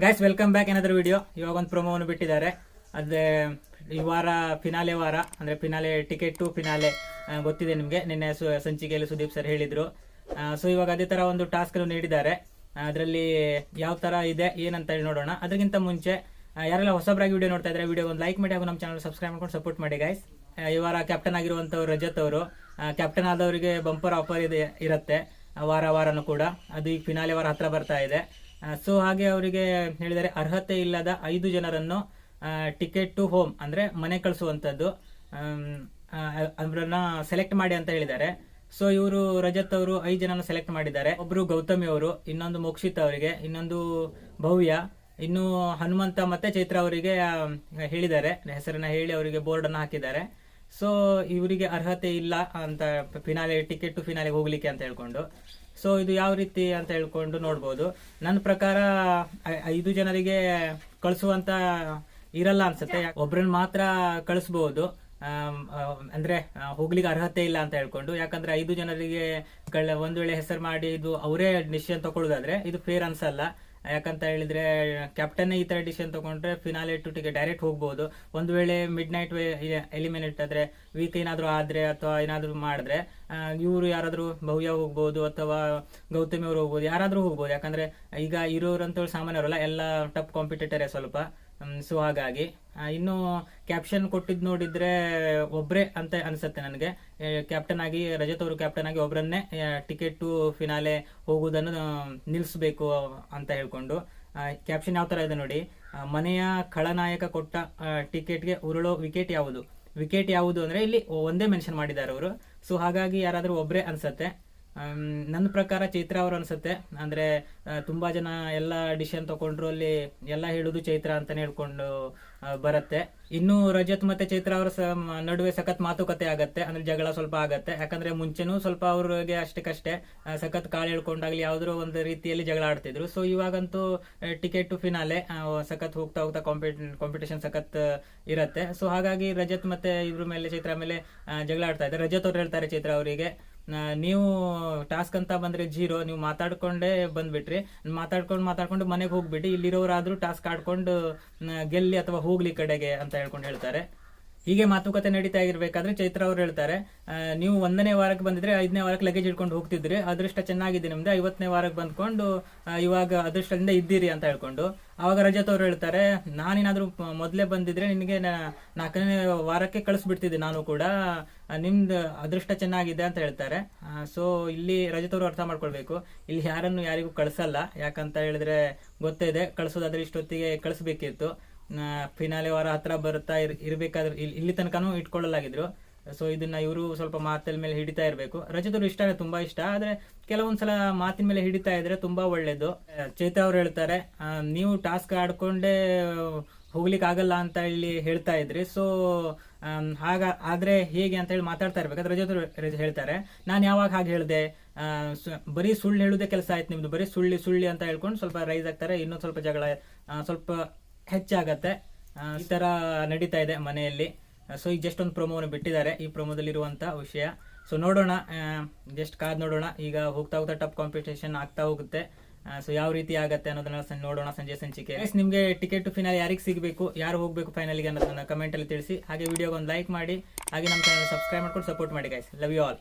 Guys welcome back ಏನಾದ್ರು video ಇವಾಗ ಒಂದು ಪ್ರೊಮೋವನ್ನು ಬಿಟ್ಟಿದ್ದಾರೆ. ಅದೇ, ಈ ವಾರ ಫಿನಾಲೆ ವಾರ, ಅಂದರೆ ಫಿನಾಲೆ ಟಿಕೆಟ್ ಟು ಫಿನಾಲೆ ಗೊತ್ತಿದೆ ನಿಮಗೆ. ನಿನ್ನೆ ಸು- ಸಂಚಿಕೆಯಲ್ಲಿ ಸುದೀಪ್ ಸರ್ ಹೇಳಿದರು. ಸೊ ಇವಾಗ ಅದೇ ಥರ ಒಂದು ಟಾಸ್ಕನ್ನು ನೀಡಿದ್ದಾರೆ. ಅದರಲ್ಲಿ ಯಾವ ಥರ ಇದೆ, ಏನಂತ ಹೇಳಿ ನೋಡೋಣ. ಅದಕ್ಕಿಂತ ಮುಂಚೆ ಯಾರೆಲ್ಲ ಹೊಸಬ್ರಾಗಿ ವಿಡಿಯೋ ನೋಡ್ತಾ ಇದ್ದಾರೆ ವಿಡಿಯೋ ಒಂದು ಲೈಕ್ ಮಾಡಿ ಹಾಗೂ ನಮ್ಮ ಚಾನಲ್ ಸಬ್ಸ್ಕ್ರೈಬ್ ಮಾಡ್ಕೊಂಡು ಸಪೋರ್ಟ್ ಮಾಡಿ ಗೈಸ್ ಈ ವಾರ ಕ್ಯಾಪ್ಟನ್ ಆಗಿರುವಂಥವ್ರು ರಜತ್ ಅವರು ಕ್ಯಾಪ್ಟನ್ ಆದವರಿಗೆ ಬಂಪರ್ ಆಫರ್ ಇದೆ, ಇರುತ್ತೆ. ವಾರ ವಾರನೂ ಕೂಡ. ಅದು ಈಗ ಫಿನಾಲೆ ವಾರ ಹತ್ರ ಬರ್ತಾ ಇದೆ. ಸೊ ಹಾಗೆ ಅವರಿಗೆ ಹೇಳಿದರೆ ಅರ್ಹತೆ ಇಲ್ಲದ ಐದು ಜನರನ್ನು ಟಿಕೆಟ್ ಟು ಹೋಮ್ ಅಂದರೆ ಮನೆ ಕಳಿಸುವಂಥದ್ದು ಅವರನ್ನ ಸೆಲೆಕ್ಟ್ ಮಾಡಿ ಅಂತ ಹೇಳಿದ್ದಾರೆ. ಸೊ ಇವರು ರಜತ್ ಅವರು ಐದು ಜನನ ಸೆಲೆಕ್ಟ್ ಮಾಡಿದ್ದಾರೆ. ಒಬ್ಬರು ಗೌತಮಿ ಅವರು, ಇನ್ನೊಂದು ಮೋಕ್ಷಿತ್ ಅವರಿಗೆ, ಇನ್ನೊಂದು ಭವ್ಯ, ಇನ್ನು ಹನುಮಂತ ಮತ್ತೆ ಚೈತ್ರ ಅವರಿಗೆ ಹೇಳಿದ್ದಾರೆ. ಹೆಸರನ್ನ ಹೇಳಿ ಅವರಿಗೆ ಬೋರ್ಡ್ ಅನ್ನ ಹಾಕಿದ್ದಾರೆ. ಸೊ ಇವರಿಗೆ ಅರ್ಹತೆ ಇಲ್ಲ ಅಂತ ಫಿನಾಲೆ ಟಿಕೆಟ್ ಟು ಫಿನಾಲೆಗೆ ಹೋಗ್ಲಿಕ್ಕೆ ಅಂತ ಹೇಳ್ಕೊಂಡು. ಸೊ ಇದು ಯಾವ ರೀತಿ ಅಂತ ಹೇಳ್ಕೊಂಡು ನೋಡ್ಬೋದು. ನನ್ನ ಪ್ರಕಾರ ಐದು ಜನರಿಗೆ ಕಳಿಸುವಂತ ಇರಲ್ಲ ಅನ್ಸುತ್ತೆ. ಒಬ್ರನ್ನ ಮಾತ್ರ ಕಳಿಸ್ಬಹುದು ಆ, ಅಂದ್ರೆ ಹೋಗ್ಲಿಕ್ಕೆ ಅರ್ಹತೆ ಇಲ್ಲ ಅಂತ ಹೇಳ್ಕೊಂಡು. ಯಾಕಂದ್ರೆ ಐದು ಜನರಿಗೆ ಒಂದ್ ವೇಳೆ ಹೆಸರು ಮಾಡಿ ಇದು ಅವರೇ ಡಿಸಿಷನ್ ತಗೊಳ್ಳೋದಾದ್ರೆ ಇದು ಫೇರ್ ಅನ್ಸಲ್ಲ. ಯಾಕಂತ ಹೇಳಿದ್ರೆ ಕ್ಯಾಪ್ಟನ್ ಈ ತರ ಡಿಸಿಷನ್ ತಗೊಂಡ್ರೆ ಫಿನಾಲೆ ಟು ಟಿಕೆಟ್ ಡೈರೆಕ್ಟ್ ಹೋಗ್ಬೋದು. ಒಂದು ವೇಳೆ ಮಿಡ್ ನೈಟ್ ಎಲಿಮಿನೇಟ್ ಆದ್ರೆ ವೀಕ್ ಏನಾದರೂ ಆದ್ರೆ ಅಥವಾ ಏನಾದರೂ ಮಾಡಿದ್ರೆ ಇವರು ಯಾರಾದ್ರೂ ಭವ್ಯ ಹೋಗ್ಬೋದು ಅಥವಾ ಗೌತಮಿ ಅವರು ಹೋಗ್ಬೋದು, ಯಾರಾದ್ರೂ ಹೋಗ್ಬೋದು. ಯಾಕಂದ್ರೆ ಈಗ ಇರೋರಂತ ಸಾಮಾನ್ಯರಲ್ಲ, ಎಲ್ಲ ಟಪ್ ಕಾಂಪಿಟೇಟರೇ ಸ್ವಲ್ಪ. ಸೊ ಹಾಗಾಗಿ ಇನ್ನು ಕ್ಯಾಪ್ಷನ್ ಕೊಟ್ಟಿದ್ದು ನೋಡಿದ್ರೆ ಒಬ್ರೇ ಅಂತ ಅನಿಸುತ್ತೆ ನನಗೆ. ಕ್ಯಾಪ್ಟನ್ ಆಗಿ, ರಜತ್ ಅವರು ಕ್ಯಾಪ್ಟನ್ ಆಗಿ ಒಬ್ರನ್ನೇ ಟಿಕೆಟ್ ಫಿನಾಲೆ ಹೋಗುವುದನ್ನು ನಿಲ್ಲಿಸಬೇಕು ಅಂತ ಹೇಳ್ಕೊಂಡು ಕ್ಯಾಪ್ಷನ್ ಯಾವ ತರ ಇದೆ ನೋಡಿ. ಮನೆಯ ಖಳನಾಯಕ ಕೊಟ್ಟ ಟಿಕೆಟ್ಗೆ ಉರುಳೋ ವಿಕೆಟ್ ಯಾವುದು? ವಿಕೆಟ್ ಯಾವುದು ಅಂದ್ರೆ ಇಲ್ಲಿ ಒಂದೇ ಮೆನ್ಷನ್ ಮಾಡಿದ್ದಾರೆ ಅವರು. ಸೊ ಹಾಗಾಗಿ ಯಾರಾದರೂ ಒಬ್ರೇ ಅನ್ಸತ್ತೆ. ನನ್ನ ಪ್ರಕಾರ ಚೈತ್ರ ಅವರು ಅನ್ಸುತ್ತೆ. ಅಂದ್ರೆ ತುಂಬಾ ಜನ ಎಲ್ಲ ಡಿಸಿಷನ್ ತಗೊಂಡ್ರು ಅಲ್ಲಿ ಎಲ್ಲ ಹೇಳುದು ಚೈತ್ರ ಅಂತಾನೆ ಹೇಳ್ಕೊಂಡು ಬರುತ್ತೆ. ಇನ್ನು ರಜತ್ ಮತ್ತೆ ಚೈತ್ರ ಅವರ ನಡುವೆ ಸಖತ್ ಮಾತುಕತೆ ಆಗತ್ತೆ. ಅಂದ್ರೆ ಜಗಳ ಸ್ವಲ್ಪ ಆಗತ್ತೆ. ಯಾಕಂದ್ರೆ ಮುಂಚೆನೂ ಸ್ವಲ್ಪ ಅವ್ರಿಗೆ ಅಷ್ಟಕ್ಕಷ್ಟೇ ಸಖತ್ ಕಾಳು ಹೇಳ್ಕೊಂಡಾಗ್ಲಿ ಯಾವ್ದಾದ್ರು ಒಂದು ರೀತಿಯಲ್ಲಿ ಜಗಳ ಆಡ್ತಿದ್ರು. ಸೊ ಇವಾಗಂತೂ ಟಿಕೆಟ್ ಟು ಫಿನಾಲೆ ಸಖತ್ ಹೋಗ್ತಾ ಹೋಗ್ತಾ ಕಾಂಪಿಟೇಷನ್ ಸಖತ್ ಇರತ್ತೆ. ಸೊ ಹಾಗಾಗಿ ರಜತ್ ಮತ್ತೆ ಇವ್ರ ಮೇಲೆ, ಚೈತ್ರ ಮೇಲೆ ಜಗಳ ಆಡ್ತಾ ಇದ್ದಾರೆ. ರಜತ್ ಅವ್ರು ಹೇಳ್ತಾರೆ ಚೈತ್ರ ಅವರಿಗೆ ನೀವು ಟಾಸ್ಕ್ ಅಂತ ಬಂದ್ರೆ ಜೀರೋ, ನೀವು ಮಾತಾಡ್ಕೊಂಡೇ ಬಂದ್ಬಿಟ್ರಿ. ಮಾತಾಡ್ಕೊಂಡು ಮಾತಾಡ್ಕೊಂಡು ಮನೆಗೆ ಹೋಗ್ಬಿಟ್ಟು ಇಲ್ಲಿರೋರಾದ್ರೂ ಟಾಸ್ಕ್ ಆಡ್ಕೊಂಡು ಗೆಲ್ಲಿ ಅಥವಾ ಹೋಗ್ಲಿ ಕಡೆಗೆ ಅಂತ ಹೇಳ್ಕೊಂಡು ಹೇಳ್ತಾರೆ. ಹೀಗೆ ಮಾತುಕತೆ ನಡೀತಾ ಇರ್ಬೇಕಾದ್ರೆ ಚೈತ್ರ ಅವ್ರು ಹೇಳ್ತಾರೆ ನೀವು ಒಂದನೇ ವಾರಕ್ಕೆ ಬಂದಿದ್ರೆ ಐದನೇ ವಾರಕ್ಕೆ ಲಗೇಜ್ ಇಟ್ಕೊಂಡು ಹೋಗ್ತಿದ್ರಿ. ಅದೃಷ್ಟ ಚೆನ್ನಾಗಿದೆ ನಿಮ್ದು, ಐವತ್ತನೇ ವಾರಕ್ಕೆ ಬಂದ್ಕೊಂಡು ಇವಾಗ ಅದೃಷ್ಟದಿಂದ ಇದ್ದೀರಿ ಅಂತ ಹೇಳ್ಕೊಂಡು. ಅವಾಗ ರಜತ್ ಅವರು ಹೇಳ್ತಾರೆ, ನಾನೇನಾದ್ರೂ ಮೊದಲೇ ಬಂದಿದ್ರೆ ನಿನಗೆ ನಾಲ್ಕನೇ ವಾರಕ್ಕೆ ಕಳಿಸ್ಬಿಡ್ತಿದ್ದೆ ನಾನು ಕೂಡ. ನಿಮ್ದು ಅದೃಷ್ಟ ಚೆನ್ನಾಗಿದೆ ಅಂತ ಹೇಳ್ತಾರೆ. ಸೊ ಇಲ್ಲಿ ರಜತ್ ಅವರು ಅರ್ಥ ಮಾಡ್ಕೊಳ್ಬೇಕು. ಇಲ್ಲಿ ಯಾರನ್ನು ಯಾರಿಗೂ ಕಳಿಸಲ್ಲ. ಯಾಕಂತ ಹೇಳಿದ್ರೆ ಗೊತ್ತೇ ಇದೆ, ಕಳಿಸೋದಾದ್ರೆ ಇಷ್ಟೊತ್ತಿಗೆ ಕಳಿಸ್ಬೇಕಿತ್ತು. ಫಿನಾಲೆ ವಾರ ಹತ್ರ ಬರುತ್ತಾ ಇರ್- ಇರ್ಬೇಕಾದ್ರೆ ಇಲ್ಲಿ ಇಲ್ಲಿ ತನಕನೂ ಇಟ್ಕೊಳ್ಳಲಾಗಿದ್ರು. ಸೊ ಇದನ್ನ ಇವರು ಸ್ವಲ್ಪ ಮಾತಲ್ ಮೇಲೆ ಹಿಡಿತಾ ಇರಬೇಕು. ರಜತರು ಇಷ್ಟ ತುಂಬಾ ಇಷ್ಟ, ಆದ್ರೆ ಕೆಲವೊಂದ್ಸಲ ಮಾತಿನ ಮೇಲೆ ಹಿಡಿತಾ ಇದ್ರೆ ತುಂಬಾ ಒಳ್ಳೇದು. ಚೇತ ಅವ್ರು ಹೇಳ್ತಾರೆ ನೀವು ಟಾಸ್ಕ್ ಆಡ್ಕೊಂಡೇ ಹೋಗ್ಲಿಕ್ಕೆ ಆಗಲ್ಲ ಅಂತ ಹೇಳಿ ಹೇಳ್ತಾ ಇದ್ರಿ. ಸೊ ಹಾಗ ಆದ್ರೆ ಹೇಗೆ ಅಂತ ಹೇಳಿ ಮಾತಾಡ್ತಾ ಇರ್ಬೇಕಾದ್ರೆ ರಜತ್ ಹೇಳ್ತಾರೆ, ನಾನು ಯಾವಾಗ ಹಾಗೆ ಹೇಳಿದೆ? ಬರೀ ಸುಳ್ಳು ಹೇಳುದೇ ಕೆಲಸ ಆಯ್ತು ನಿಮ್ದು. ಬರೀ ಸುಳ್ಳಿ ಸುಳ್ಳಿ ಅಂತ ಹೇಳ್ಕೊಂಡು ಸ್ವಲ್ಪ ರೈಸ್ ಆಗ್ತಾರೆ. ಇನ್ನೊಂದು ಸ್ವಲ್ಪ ಜಗಳ ಸ್ವಲ್ಪ ಹೆಚ್ಚಾಗತ್ತೆ. ಈ ತರ ನಡೀತಾ ಇದೆ ಮನೆಯಲ್ಲಿ. ಸೊ ಈಗ ಜಸ್ಟ್ ಒಂದು ಪ್ರೊಮೋವನ್ನು ಬಿಟ್ಟಿದ್ದಾರೆ, ಈ ಪ್ರೊಮೋದಲ್ಲಿರುವಂಥ ವಿಷಯ. ಸೊ ನೋಡೋಣ ಜಸ್ಟ್ ಕಾದ್ ನೋಡೋಣ. ಈಗ ಹೋಗ್ತಾ ಹೋಗ್ತಾ ಟಪ್ ಕಾಂಪಿಟೇಷನ್ ಆಗ್ತಾ ಹೋಗುತ್ತೆ. ಸೊ ಯಾವ ರೀತಿ ಆಗುತ್ತೆ ಅನ್ನೋದನ್ನ ನೋಡೋಣ ಸಂಜೆ ಸಂಚಿಕೆ. ನಿಮಗೆ ಟಿಕೆಟ್ ಟಿಕೆಟ್ ಫೈನಲ್ ಯಾರಿಗೆ ಸಿಗಬೇಕು, ಯಾರು ಹೋಗಬೇಕು ಫೈನಲ್ಗೆ ಅನ್ನೋದನ್ನ ಕಮೆಂಟಲ್ಲಿ ತಿಳಿಸಿ. ಹಾಗೆ ವಿಡಿಯೋಗೆ ಒಂದು ಲೈಕ್ ಮಾಡಿ, ಹಾಗೆ ನಮ್ಮ ಚಾನಲ್ ಸಬ್ಸ್ಕ್ರೈಬ್ ಮಾಡ್ಕೊಂಡು ಸಪೋರ್ಟ್ ಮಾಡಿ ಗೈಸ್ ಲವ್ ಯು ಆಲ್